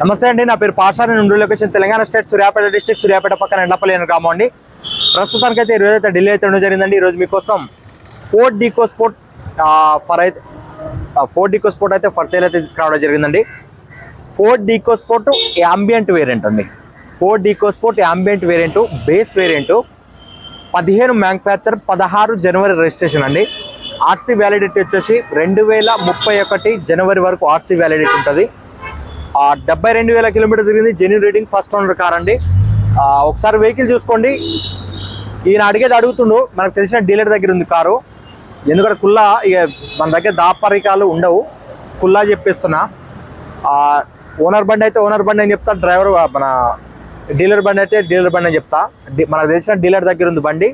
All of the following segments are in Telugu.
నమస్తే అండి నా పేరు పాషా నేను location Telangana state Suryapet district Suryapet పక్కన ఎండపల్లి గ్రామం అండి. ప్రస్తుతానికి అయితే ఈరోజు అయితే ఢిల్లీ అయితే ఉండడం జరిగిందండి. ఈరోజు మీకోసం ఫోర్డ్ డీకో స్పోర్ట్ ఫర్ అయితే ఫోర్ డీకో స్పోర్ట్ అయితే ఫర్ సేల్ అయితే తీసుకురావడం జరిగిందండి. Ford EcoSport ambient variant అండి. Ford EcoSport ambient variant base variant పదిహేను మ్యానుఫ్యాక్చర్ పదహారు జనవరి రిజిస్ట్రేషన్ అండి. ఆర్సీ వ్యాలిడిటీ వచ్చేసి రెండు వేల ముప్పై ఒకటి జనవరి వరకు ఆర్సీ వ్యాలిడిటీ ఉంటుంది. డెబ్బై రెండు వేల కిలోమీటర్ తిరిగింది genuine rating first owner car అండి. ఒకసారి వెహికల్ చూసుకోండి. ఈయన అడిగేది అడుగుతుండు మనకు తెలిసిన డీలర్ దగ్గర ఉంది కారు. ఎందుకంటే కుల్లా ఇక మన దగ్గర దాపరికాలు ఉండవు. కుల్లా చెప్పేస్తున్నా. ఓనర్ బండి అయితే ఓనర్ బండి అని చెప్తా డ్రైవర్ మన డీలర్ బండి అయితే డీలర్ బండి అని చెప్తా. మనకు తెలిసిన డీలర్ దగ్గర ఉంది బండి.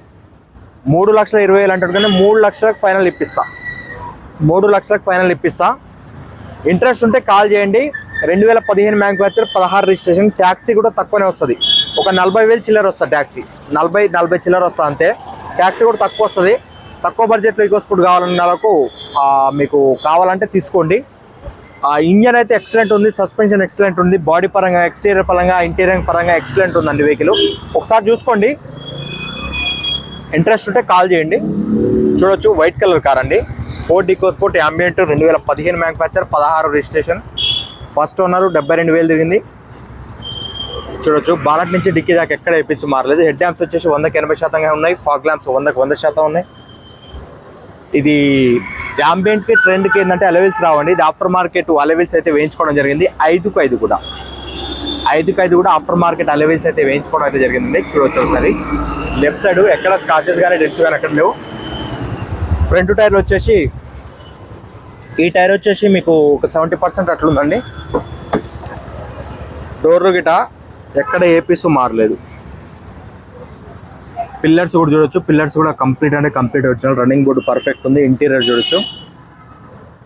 మూడు లక్షల ఇరవై వేలు అంటాడు కానీ మూడు లక్షలకు ఫైనల్ ఇప్పిస్తా. మూడు లక్షలకు ఫైనల్ ఇప్పిస్తా. ఇంట్రెస్ట్ ఉంటే కాల్ చేయండి. రెండు వేల పదిహేను మ్యానుఫ్యాక్చర్ పదహారు రిజిస్ట్రేషన్ ట్యాక్సీ కూడా తక్కువనే వస్తుంది. ఒక నలభై వేలు చిల్లర వస్తుంది ట్యాక్సీ. నలభై నలభై చిల్లర వస్తుంది అంతే. ట్యాక్సీ కూడా తక్కువ వస్తుంది. తక్కువ బడ్జెట్లో ఈకో స్కూట్ కావాలన్న వాళ్ళకు మీకు కావాలంటే తీసుకోండి. ఆ ఇంజన్ అయితే ఎక్సలెంట్ ఉంది సస్పెన్షన్ ఎక్సలెంట్ ఉంది బాడీ పరంగా ఎక్స్టీరియర్ పరంగా ఇంటీరియర్ పరంగా ఎక్సలెంట్ ఉందండి వెహికల్ ఒకసారి చూసుకోండి. ఇంట్రెస్ట్ ఉంటే కాల్ చేయండి. చూడొచ్చు వైట్ కలర్ కార్ అండి. ఫోర్ డికో స్పోర్ట్ యాంబియంట్ రెండు వేల పదిహేను మ్యానుఫ్యాక్చర్ పదహారు రిజిస్ట్రేషన్. ఫస్ట్ ఓనరు డెబ్బై రెండు వేలు తిరిగింది. చూడొచ్చు బాలట్ నుంచి డిక్కీ దాకా ఎక్కడ వేపించి మారలేదు. హెడ్ ల్యాంప్స్ వచ్చేసి వందకి ఎనభై శాతంగా ఉన్నాయి. ఫాగ్ ల్యాంప్స్ వందకి వంద శాతం ఉన్నాయి. ఇది యాంబియంట్కి ట్రెండ్కి ఏంటంటే అలవిల్స్ రావండి. ఇది ఆఫ్టర్ మార్కెట్ అలెవిల్స్ అయితే వేయించుకోవడం జరిగింది. ఐదుకు ఐదు కూడా. ఐదుకు ఐదు కూడా ఆఫ్టర్ మార్కెట్ అలెవిల్స్ అయితే వేయించుకోవడం అయితే జరిగిందండి. చూడొచ్చు ఒకసారి. లెఫ్ట్ సైడ్ ఎక్కడ స్కాచెస్ కానీ డెట్స్ కానీ అక్కడ లేవు. ఫ్రంట్ టైర్లు వచ్చేసి ఈ టైర్ వచ్చేసి మీకు ఒక సెవెంటీ పర్సెంట్ అట్లుందండి. డోర్లు గిట ఎక్కడ ఏ పీసు మారలేదు. పిల్లర్స్ కూడా చూడొచ్చు. పిల్లర్స్ కూడా కంప్లీట్ అంటే కంప్లీట్ వచ్చిన రన్నింగ్ బోర్డు పర్ఫెక్ట్ ఉంది. ఇంటీరియర్ చూడొచ్చు.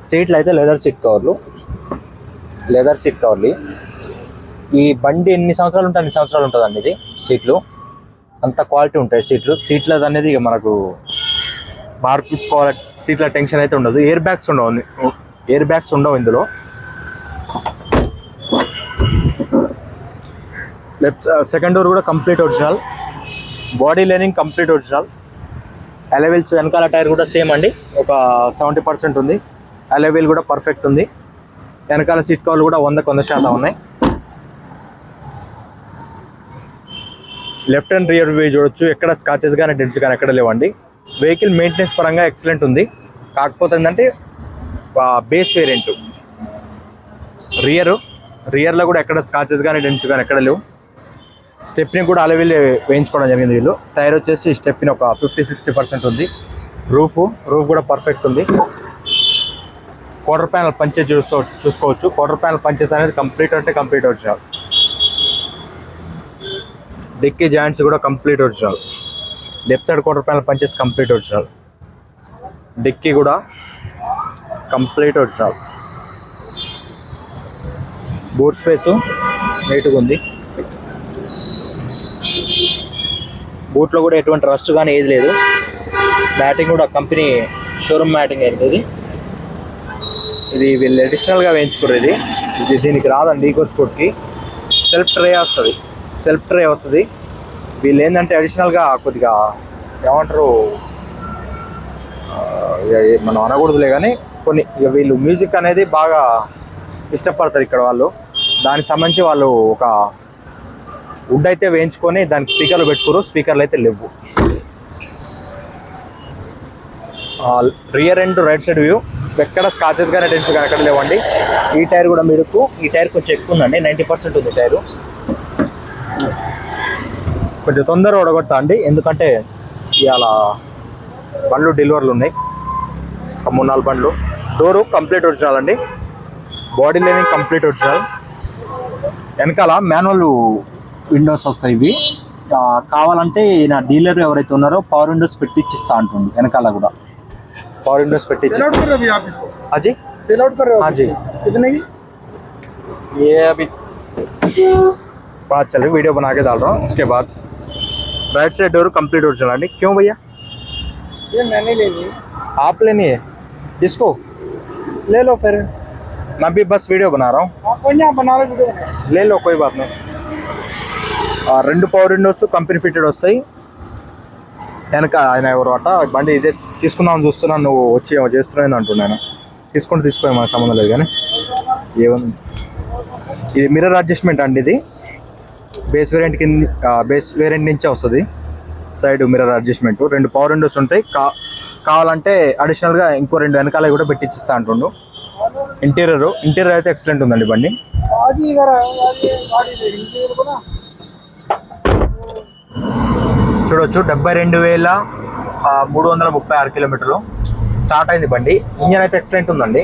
సీట్లు అయితే లెదర్ సీట్ కవర్లు లెదర్ సీట్ కవర్లు ఈ బండి ఎన్ని సంవత్సరాలు ఉంటే అన్ని సంవత్సరాలు ఉంటుందండి ఇది సీట్లు అంత క్వాలిటీ ఉంటాయి సీట్లు సీట్లది అనేది ఇక మనకు మార్పించుకోవాలి సీట్ల టెన్షన్ అయితే ఉండదు. ఎయిర్ బ్యాగ్స్ ఉండవు. ఎయిర్ బ్యాగ్స్ ఉండవు ఇందులో. లెఫ్ట్ సెకండ్ డోర్ కూడా complete original body lining complete original alloy wheels వెనకాల టైర్ కూడా సేమ్ అండి. ఒక సెవెంటీ పర్సెంట్ ఉంది. అలెవెల్ కూడా పర్ఫెక్ట్ ఉంది. వెనకాల సీట్ కవర్లు కూడా వందకు వంద శాతం ఉన్నాయి. లెఫ్ట్ అండ్ రియర్ వ్యూ చూడొచ్చు. ఎక్కడ స్కాచెస్ కానీ డెడ్స్ కానీ ఎక్కడ లేవండి. వెహికల్ మెయింటెనెన్స్ పరంగా ఎక్సలెంట్ ఉంది. కాకపోతే ఏంటంటే బేస్ వేరియంట్ రియర్ రియర్లో కూడా ఎక్కడ స్కాచెస్ కానీ డెన్స్ కానీ ఎక్కడ లేవు. స్టెప్ని కూడా అలవిల్ వేయించుకోవడం జరిగింది వీళ్ళు. టైర్ వచ్చేసి స్టెప్ని ఒక ఫిఫ్టీ సిక్స్టీ పర్సెంట్ ఉంది. రూఫ్ రూఫ్ కూడా పర్ఫెక్ట్ ఉంది. క్వార్టర్ ప్యానల్ పంచెస్ చూసుకో చూసుకోవచ్చు. క్వార్టర్ ప్యానల్ పంచెస్ అనేది కంప్లీట్ అంటే కంప్లీట్ ఒరిజినల్ డిక్కీ జాయింట్స్ కూడా complete original left side quarter panel punches complete original dickey కూడా కంప్లీట్ ఒరిజినల్ బూట్ స్పేసు నీట్గా ఉంది. బూట్లో కూడా ఎటువంటి రస్ట్ కానీ ఏది లేదు. మ్యాటింగ్ కూడా కంపెనీ షోరూమ్ మ్యాటింగ్ అవుతుంది ఇది ఇది వీళ్ళు అడిషనల్గా వేయించుకోరు ఇది ఇది దీనికి రాదండి ఈకో స్పోర్ట్కి సెల్ఫ్ ట్రే వస్తుంది. సెల్ఫ్ ట్రే వస్తుంది. వీళ్ళు ఏంటంటే అడిషనల్గా కొద్దిగా ఏమంటారు మనం అనకూడదులే కానీ కొన్ని ఇక వీళ్ళు మ్యూజిక్ అనేది బాగా ఇష్టపడతారు ఇక్కడ వాళ్ళు. దానికి సంబంధించి వాళ్ళు ఒక వుడ్ అయితే వేయించుకొని దానికి స్పీకర్లు పెట్టుకోరు స్పీకర్లు అయితే లేవు. Rear and right side view ఎక్కడ స్కాచెస్ కానీ టెన్స్ కానీ ఎక్కడ లేవండి. ఈ టైర్ కూడా మీరు ఈ టైర్ కొంచెం ఎక్కువ ఉందండి నైంటీ పర్సెంట్ ఉంది టైరు. కొంచెం తొందరగా ఉడగొడతా అండి ఎందుకంటే ఇవాళ బండ్లు డెలివరీలు ఉన్నాయి ఒక మూడు నాలుగు బండ్లు డోరు కంప్లీట్ ఒరిజినల్ అండి బాడీ లైనింగ్ కంప్లీట్ ఒరిజినల్ వెనకాల మాన్యువల్ విండోస్ వస్తాయి ఇవి ఆ, కావాలంటే నా డీలర్ ఎవరైతే ఉన్నారో పవర్ విండోస్ పెట్టిచ్చిస్తా అంటుంది వెనకాల కూడా पॉवर विंडोज पे सेल आउट टीचर कर रहे हो अभी आप इसको हाँ जी सेल आउट कर रहे हो हाँ आप जी इसको? कितने की ये अभी बात चल रही वीडियो बना के डाल रहा हूँ उसके बाद right side door complete door चलानी क्यों भैया ये मैंने लेनी है आप लेनी है इसको ले लो फिर मैं भी बस वीडियो बना रहा हूँ हाँ, कोई नहीं आप बना लो वीडियो बना ले लो कोई बात नहीं ఆ, రెండు పవర్ విండోస్ కంపెనీ ఫిట్టెడ్ వస్తాయి వెనక ఆయన ఎవరు అట బండి ఇదే తీసుకుందామని చూస్తున్నాను నువ్వు వచ్చి ఏమో చేస్తున్నాను అంటున్నాను తీసుకుంటే తీసుకో మన సంబంధం లేదు కానీ ఏముంది ఇది మిర్రర్ అడ్జస్ట్మెంట్ అండి ఇది బేస్ వేరియంట్ కింద బేస్ వేరియంట్ నుంచే వస్తుంది. Side mirror adjustment. రెండు పవర్ విండోస్ ఉంటాయి. కా కావాలంటే అడిషనల్గా ఇంకో రెండు వెనకాల కూడా పెట్టించిస్తా అంటుండు. ఇంటీరియర్ ఇంటీరియర్ అయితే ఎక్సలెంట్ ఉందండి బండి. చూడొచ్చు. డెబ్బై రెండు వేల మూడు వందల ముప్పై ఆరు కిలోమీటర్లు స్టార్ట్ అయింది బండి. ఇంజన్ అయితే ఎక్సలెంట్ ఉందండి.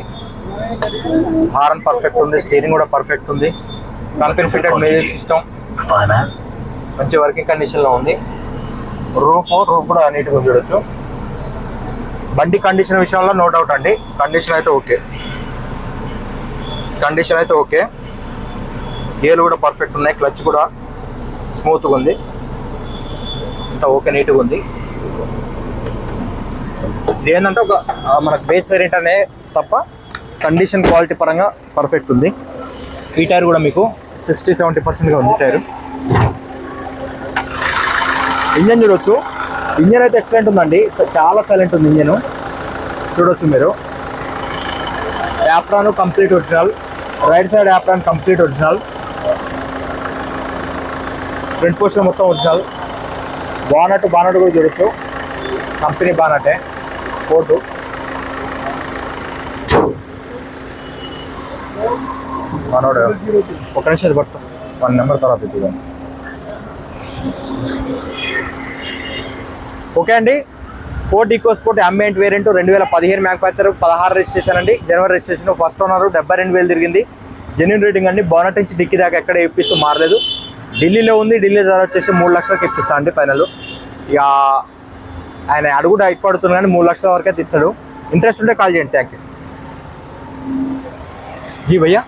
హార్న్ పర్ఫెక్ట్ ఉంది. స్టీరింగ్ కూడా పర్ఫెక్ట్ ఉంది. కల్పిన్ ఫిటెడ్ మేజర్ సిస్టమ్. మంచి వర్కింగ్ కండిషన్లో ఉంది. రూఫ్ రూఫ్ కూడా నీట్గా చూడొచ్చు. బండి కండిషన్ విషయంలో నో డౌట్ అండి. కండిషన్ అయితే ఓకే. కండిషన్ అయితే ఓకే. గేర్లు కూడా పర్ఫెక్ట్ ఉన్నాయి. క్లచ్ కూడా స్మూత్గా ఉంది. అంతా ఓకే నీట్గా ఉంది. ఇది ఏంటంటే ఒక మనకు బేస్ వేరియంట్ అనే తప్ప కండిషన్ క్వాలిటీ పరంగా పర్ఫెక్ట్ ఉంది. ఈ టైర్ కూడా మీకు సిక్స్టీ సెవెంటీ పర్సెంట్గా ఉంది టైరు. ఇంజన్ చూడొచ్చు. ఇంజన్ అయితే ఎక్సలెంట్ ఉందండి. చాలా సైలెంట్ ఉంది ఇంజన్. చూడొచ్చు మీరు. Apron complete original right side apron complete original front portion మొత్తం ఒరిజినల్ బానట్ బానట్ కూడా చూడొచ్చు. కంపెనీ బానటే. ఫోటో మనోడు. ఒక నిమిషం పట్టు వన్ నెంబర్ తర్వాత ఇద్దాం ఓకే అండి. Ford EcoSport ambient variant రెండు వేల పదిహేను మ్యానుఫ్యాక్చర్ పదహారు రిజిస్ట్రేషన్ అండి. జనవరి రిజిస్ట్రేషన్ ఫస్ట్ ఓనర్ డెబ్బై రెండు వేలు తిరిగింది. జెన్యున్ రేటింగ్ అండి. బోనట్ నుంచి డిక్కి దాకా ఎక్కడ ఇప్పిస్తూ మారలేదు. ఢిల్లీలో ఉంది. ఢిల్లీ ధర వచ్చేసి మూడు లక్షలకు ఇప్పిస్తా అండి ఫైనల్ ఇక ఆయన అడుగు డైట్ పడుతుంది కానీ మూడు లక్షల వరకే తీస్తాడు. ఇంట్రెస్ట్ ఉంటే కాల్ చేయండి. థ్యాంక్ యూ జీ భయ్యా.